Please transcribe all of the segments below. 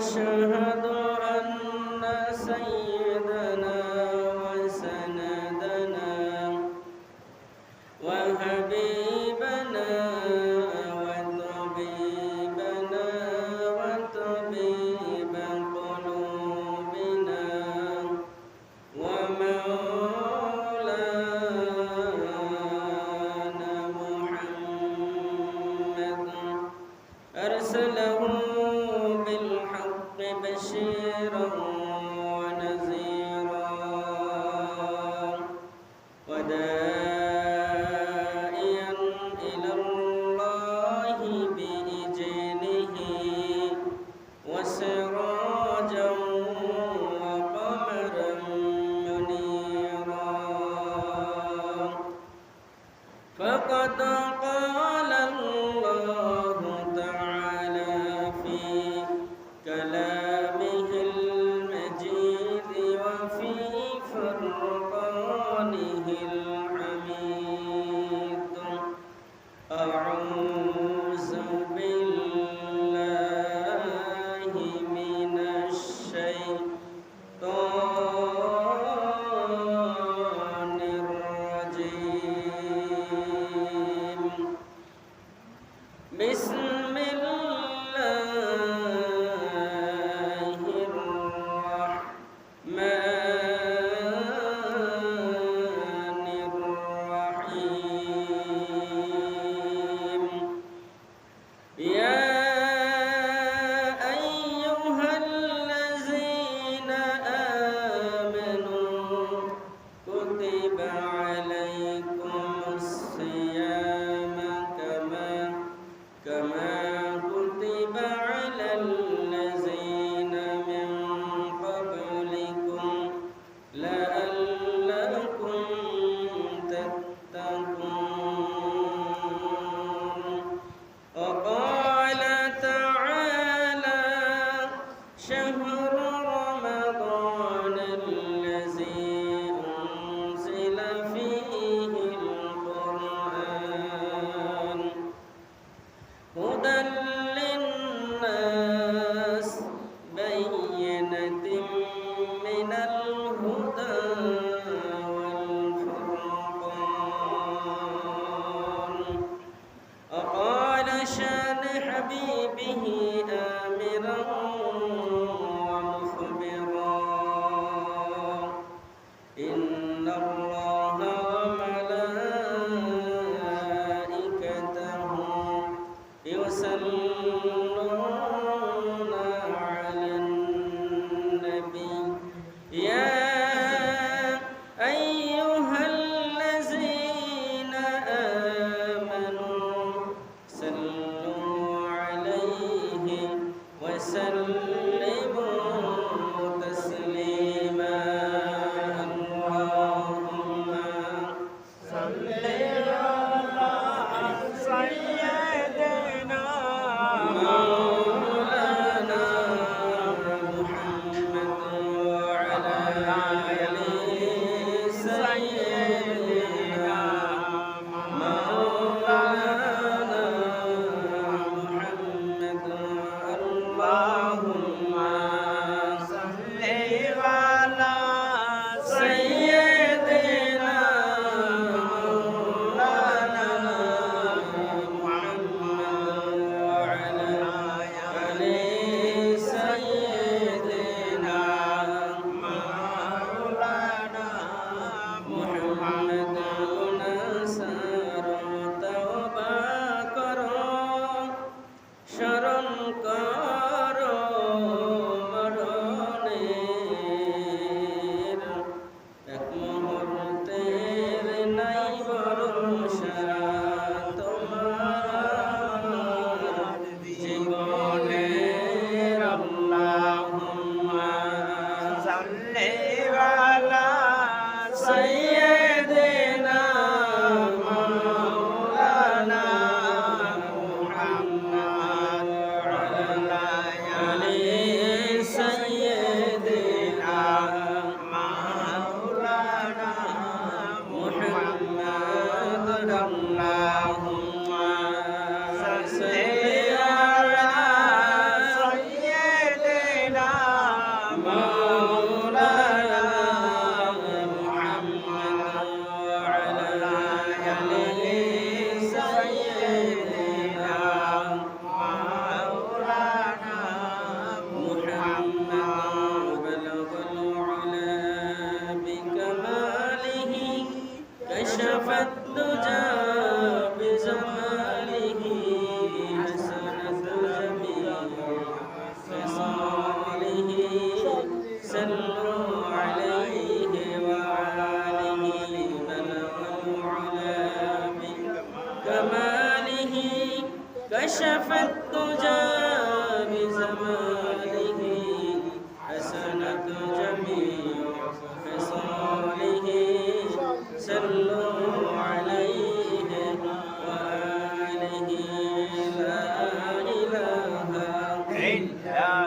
ونشهد شان حبيبه آمرا ومخبرا. settle. وتولى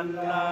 Allah.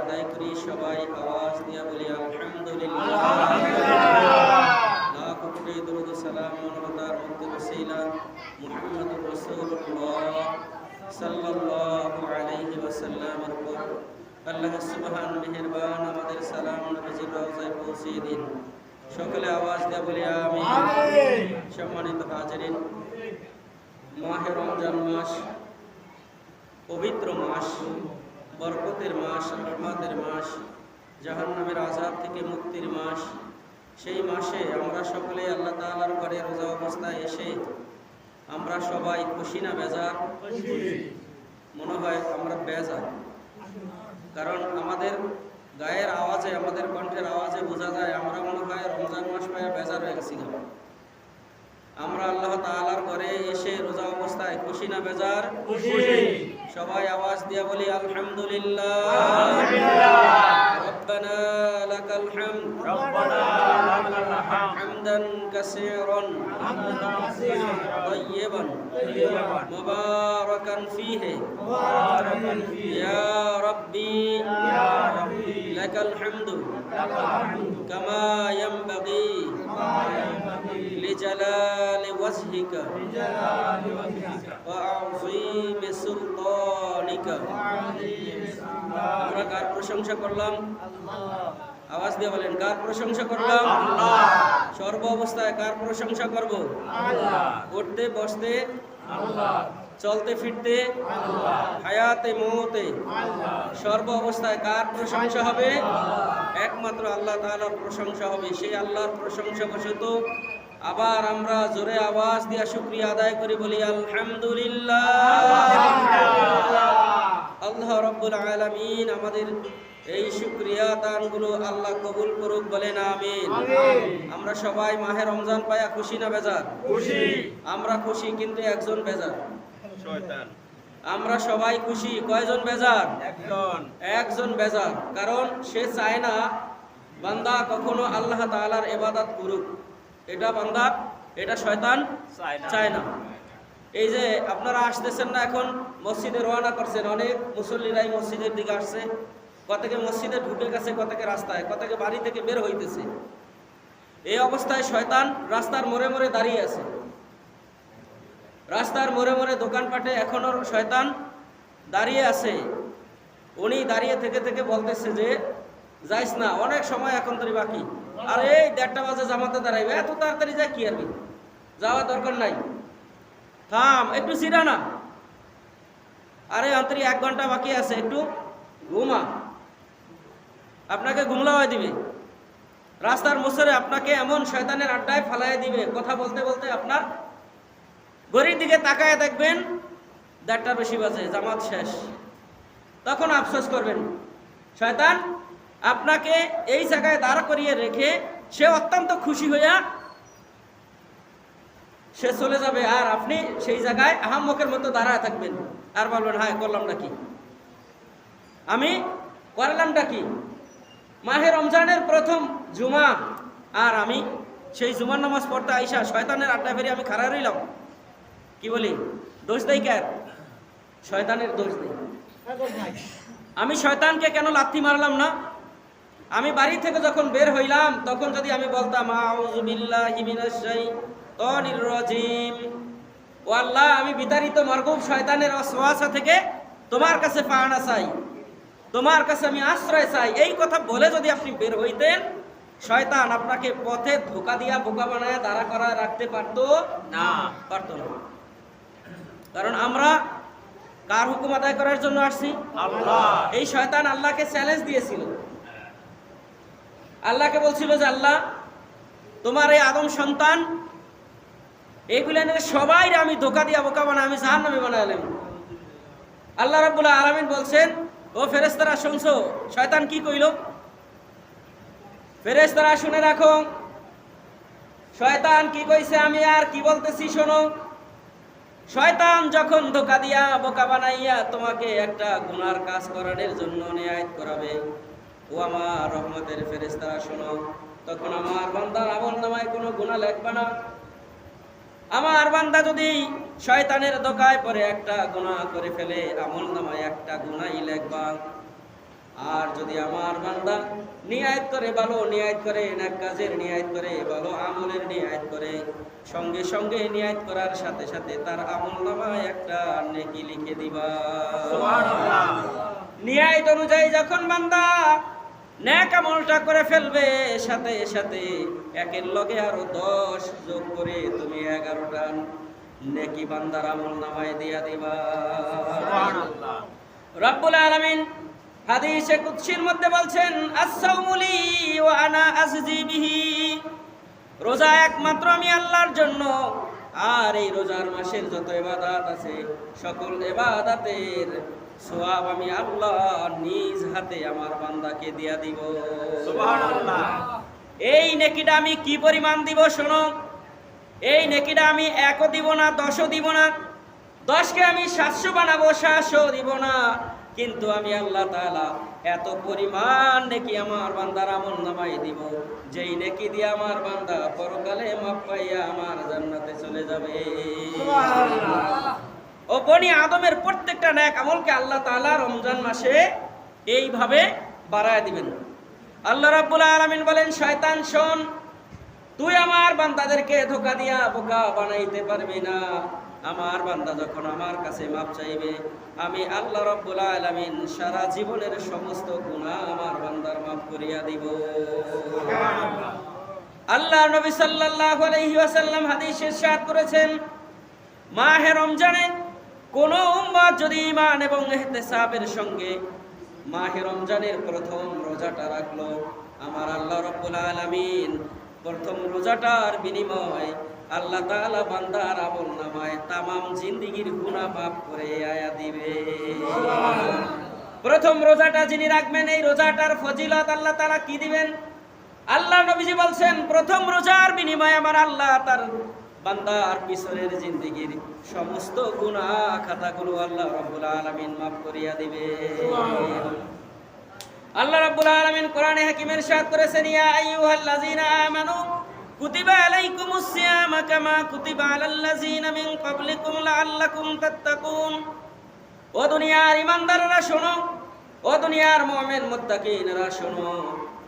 আদায় করি সবাই আওয়াজ দিয়া বলি আলহামদুলিল্লাহ। আল্লাহ সুবহান মেহেরবান আমাদের সালাম নবীজির রওজায় দিন। সকলে আওয়াজ দিয়ে বলি আমিন। সম্মানিত হাজিরিন মাহে রমজান মাস পবিত্র মাস। বরকতের মাস রহমতের মাস, জাহান্নামের আজাদ থেকে মুক্তির মাস। সেই মাসে আমরা সকলে আল্লাহ তাআলার ঘরে রোজা অবস্থায় এসে আমরা সবাই খুশি না বেজার? মনে হয় আমরা বেজার। কারণ আমাদের গায়ের আওয়াজে, আমাদের কণ্ঠের আওয়াজে বোঝা যায়, আমরা মনে হয় রমজান মাস পায় বেজার হয়ে গেছি আমরা আল্লাহ তাআলার ঘরে এসে রোজা অবস্থায় খুশি না বেজার? সবাই আওয়াজ দিয়া বলি আলহামদুলিল্লাহ রব্বানা লাকাল হামদ ربنا لك الحمد حمدا كثيرا حمدا كثيرا طيبا طيبا مباركا فيه مباركا فيه يا ربي يا ربي لك الحمد لك الحمد كما ينبغي كما ينبغي لجلال وجهك لجلال وجهك وعظيم سلطانك وعظيم سلطانك আমরা কার প্রশংসা করলাম? আওয়াজ দিয়ে বলেন, কার প্রশংসা করলাম? সর্ব অবস্থায় কার প্রশংসা করব? উঠতে, বসতে, চলতে, ফিরতে, হায়াতে, মৌতে। সর্ব অবস্থায় কার প্রশংসা হবে? একমাত্র আল্লাহ তাআলার প্রশংসা হবে। সেই আল্লাহর প্রশংসা বশত আবার আমরা জোরে আওয়াজ দিয়া শুক্রিয়া আদায় করি, বলি, আলহামদুলিল্লাহ। আল্লাহ রব্বুল আলামিন আমাদের এই শুক্রিয়া দানগুলো আল্লাহ কবুল করুক বলেন আমিন। আমরা সবাই মাহে রমজান পায়া খুশি না বেজার? খুশি। আমরা খুশি কিন্তু একজন বেজার। শয়তান। আমরা সবাই খুশি কয়জন বেজার? একজন। একজন বেজার কারণ সে চায় না বান্দা কখনো আল্লাহ তাআলার ইবাদত করুক। এটা বান্দা এটা শয়তান চায় না। এই যে আপনারা আসতেছেন না এখন, মসজিদে রওনা করছেন, অনেক মুসল্লিরাই মসজিদের দিকে আসছে। কতকে মসজিদে ঢুকে গেছে, কতকে রাস্তায়, কতকে বাড়ি থেকে বের হইতেছে। এই অবস্থায় শয়তান রাস্তার মোড়ে মোড়ে দাঁড়িয়ে আছে। রাস্তার মোড়ে মোড়ে দোকানপাটে এখনও শয়তান দাঁড়িয়ে আছে। উনি দাঁড়িয়ে থেকে থেকে বলতেছে যে, যাইস না, অনেক সময় এখন তোর বাকি। আর, এই দেড়টা বাজে জামাতে দাঁড়াইবে, এত তাড়াতাড়ি যায় কি আর যাওয়া দরকার নাই। থাম, একটু সিরা না। আরে অন্তরি, এক ঘণ্টা বাকি আছে, একটু ঘুমা। আপনাকে ঘুমলাওয়াই দিবে। রাস্তার মোসরে আপনাকে এমন শয়তানের আড্ডায় ফালাই দিবে, কথা বলতে বলতে আপনার ঘড়ির দিকে তাকায় দেখবেন দেড়টার বেশি বাজে, জামাত শেষ। তখন আফসোস করবেন, শয়তান, আপনাকে এই জায়গায় দাঁড় করিয়ে রেখে সে অত্যন্ত খুশি হইয়া সে চলে যাবে আর আপনি সেই জায়গায় আহাম্মকের মতো দাঁড়ায় থাকবেন। আর বলবেন হ্যাঁ করলামটা কি আমি করলামটা কি মাহে রমজানের প্রথম জুমা। আর আমি সেই জুমার নামাজ পড়তে আইসা শয়তানের আড্ডা ফেরি আমি খাড়া রইলাম। কি বলি? দোষ দেই কার? শয়তানের দোষ দেই। আমি শয়তানকে কেন লাথি মারলাম না? আমি বাড়ি থেকে যখন বের হইলাম, তখন যদি আমি বলতাম, আউযু মিনাশ রাজিম। ও আল্লাহ আমি বিতাড়িত মারগুব শয়তানের ওয়াসওয়াসা থেকে তোমার কাছে পাওনা চাই তোমার কাছে আমি আশ্রয় চাই। এই কথা বলে যদি আপনি বের হইতেন শয়তান আপনাকে পথে ধোকা দিয়া বোকা বানায় দাঁড়া করা রাখতে পারতো না পারতো না। কারণ আমরা কার হুকুম আদায় করার জন্য আসছি? আল্লাহ। এই শয়তান আল্লাহকে চ্যালেঞ্জ দিয়েছিল। আল্লাহকে বলছিল যে আল্লাহ তোমার এই আদম সন্তান এইগুলো নিয়ে সবাই আমি ধোকা দিয়া বোকা বানা আমি জাহান নামে বানাইলাম আল্লাহ রাব্বুল আলামিন বলছেন, ও ফেরেশতারা, শুনছো? শয়তান কি কইল? ফেরেশতারা, শুনে রাখো। শয়তান কি কইছে আমি আর কি বলতেছি শোনো। শয়তান যখন ধোকা দিয়া বোকা বানাইয়া তোমাকে একটা গুনার কাজ করানোর জন্য নিয়ায়ত করাবে, ও আমার রহমতের ফেরেস্তারা শোনো। তখন আমার বান্দার আমল নামায় কোনো গুণা লেখবা না। আমার বান্দা যদি শয়তানের দোকায় পরে একটা গুণা করে ফেলে আমল নামায় একটা গুনাই লেখবা। আর যদি আমার বান্দা নিয়ায়ত করে ভালো নিয়ায়ত করে না কাজের নিয়ায়ত করে ভালো আমলের নিয়ায়ত করে সঙ্গে সঙ্গে নিয়ায়ত করার সাথে সাথে তার আমল নামায় একটা নেকি লিখে দিবা। সুবহানাল্লাহ। নিয়ায়ত অনুযায়ী যখন বান্দা ন্যাক আমলটা করে ফেলবে। সাথে সাথে একের লগে আরও দশ যোগ করে তুমি এগারোটা। নেকি বান্দার আমল নামায় দিয়া দিবা। রব্বুল আলামিন হাদিসে কুদসির মধ্যে বলছেন আসাউমুলি ওয়া আনা আজজি বিহি। রোজা একমাত্র আমি আল্লাহর জন্য। আর এই রোজার মাসের যত ইবাদত আছে সকল ইবাদতের সোয়াব আমি আল্লাহ নিজ হাতে আমার বান্দাকে দিয়া দিব। এই নেকিটা আমি কি পরিমাণ দিব শোনো? এই নেকিটা আমি একও দিব না দশও দিব না। দশকে আমি সাতশো বানাবো সাতশো দিব না। কিন্তু আমি আল্লাহ তাআলা এত পরিমাণ নেকি আমার বান্দার আমল নামাই দিব যেই নেকি দিয়ে আমার বান্দা পরকালে মাপ পাইয়া আমার জান্নাতে চলে যাবে। ও বনি আদমের প্রত্যেকটা ন্যাক আমলকে আল্লাহ তাআলা রমজান মাসে এইভাবে বাড়ায় দিবেন। আল্লাহ রাব্বুল আলামিন বলেন, শয়তান, শোন, তুই আমার বান্দাদেরকে ধোকা দিয়া বোকা বানাইতে পারবি না। আমার বান্দা যখন আমার কাছে মাপ চাইবে, আমি আল্লাহ রাব্বুল আলামিন সারা জীবনের সমস্ত গুণা আমার বান্দার মাফ করিয়া দিব। আল্লাহ নবী সাল্লাল্লাহু আলাইহি ওয়াসাল্লাম হাদিসে ইরশাদ করেছেন, মাহে রমজানে কোন উম্মত যদি ইমান এবং ইহতিসাবের সঙ্গে মাহে রমজানের প্রথম রোজাটা রাখল, আমার আল্লাহ রাব্বুল আলামিন প্রথম রোজাটার বিনিময় আল্লাহ তাআলা বান্দার আমল নামায় তামাম জিন্দিগির গুনাহ মাফ করে আয়া দিবে। প্রথম রোজাটা যিনি রাখবেন, এই রোজাটার ফজিলত আল্লাহ তাআলা কি দিবেন? আল্লাহ নবীজি বলছেন, প্রথম রোজার বিনিময়ে আমার আল্লাহ তার বান্দার পিছনের জিন্দিগির সমস্ত গুনাহ খাতাগুলো আল্লাহ রাব্বুল আলামিন মাফ করিয়া দিবে। আল্লাহ রাব্বুল আলামিন কোরআনে হাকিমের সাথ করেছেন, ইয়া আইয়ুহাল্লাযীনা আমানু, কুতিবা আলাইকুমুস সিয়ামা কামা কুতিবা আলাল্লাযীনা মিন ক্বাবলিকুম লাআল্লাকুম তাত্তাকুন। ও দুনিয়ার ইমানদাররা শোনো, ও দুনিয়ার মুমিন মুত্তাকিনরা শোনো।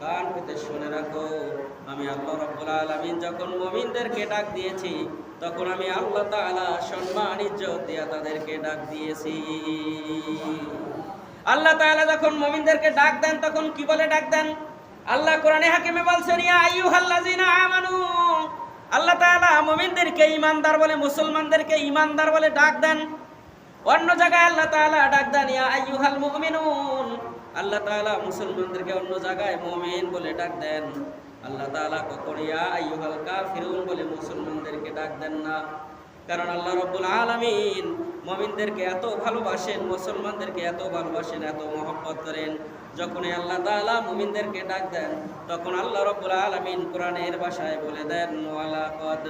কান পেতে শুনে রাখো। আমি আল্লাহ রাব্বুল আলামিন যখন মুমিনদেরকে ডাক দিয়েছি, তখন আমি আল্লাহ তাআলা সম্মান, ইজ্জত দিয়া তাদেরকে ডাক দিয়েছি। আল্লাহ তাআলা যখন মুমিনদেরকে ডাক দেন, তখন কি বলে ডাক দেন? আল্লাহ কোরআনে হাকিমে বলছেন আমানু। আল্লাহ তাআলা মুমিনদেরকে ঈমানদার বলে, মুসলমানদেরকে ইমানদার বলে ডাক দেন। অন্য জায়গায় আল্লাহ তাআলা ডাক দেন, ইয়া আইয়ুহাল মুমিনুন। আল্লাহ তাআলা মুসলমানদেরকে অন্য জায়গায় মুমিন বলে ডাক দেন। আল্লাহ তাআলা কখন, ইয়া আইয়ুহাল কাফিরুন বলে মুসলমানদেরকে ডাক দেন না। কারণ আল্লাহ রাব্বুল আলামিন মমিনদেরকে এত ভালোবাসেন, মুসলমানদেরকে এত ভালোবাসেন, এত মহব্বত করেন। যখনই আল্লাহ তাআলা মুমিনদেরকে ডাক দেন, তখন আল্লাহ রব্বুল আলামিন কোরআনের ভাষায় বলে দেন কদ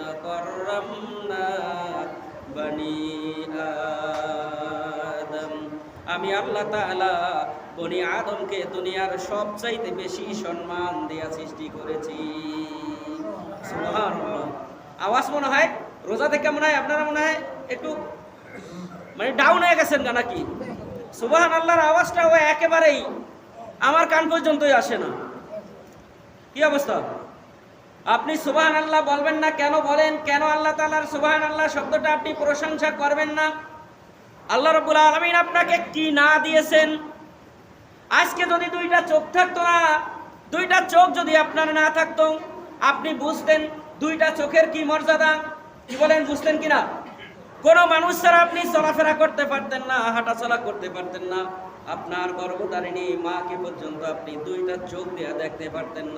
আমি আল্লাহ তাআলা বনি আদমকে দুনিয়ার সবচাইতে বেশি সম্মান দেয়া সৃষ্টি করেছি। আওয়াজ মনে হয়? রোজা থেকে মনে হয়? আপনারা মনে হয় একটু মানে ডাউন হয়ে গেছেন না নাকি? সুবাহান আল্লাহর আওয়াজটা ও একেবারেই আমার কান পর্যন্তই আসে না। কি অবস্থা? আপনি সুবাহান আল্লাহ বলবেন না? কেন বলেন? কেন আল্লাহ তাআলার সুবাহান আল্লাহ শব্দটা আপনি প্রশংসা করবেন না? আল্লাহ রব্বুল আলামিন আপনাকে কি না দিয়েছেন? আজকে যদি দুইটা চোখ থাকতো না, দুইটা চোখ যদি আপনার না থাকতো, আপনি বুঝতেন দুইটা চোখের কি মর্যাদা? কি বলেন, বুঝতেন কি না কোনো মানুষ ছাড়া আপনি চলাফেরা করতে পারতেন না, হাঁটাচলা করতে পারতেন না। আপনার গর্ভধারিণী মাকে পর্যন্ত আপনি দুইটা চোখ দিয়ে দেখতে পারতেন না।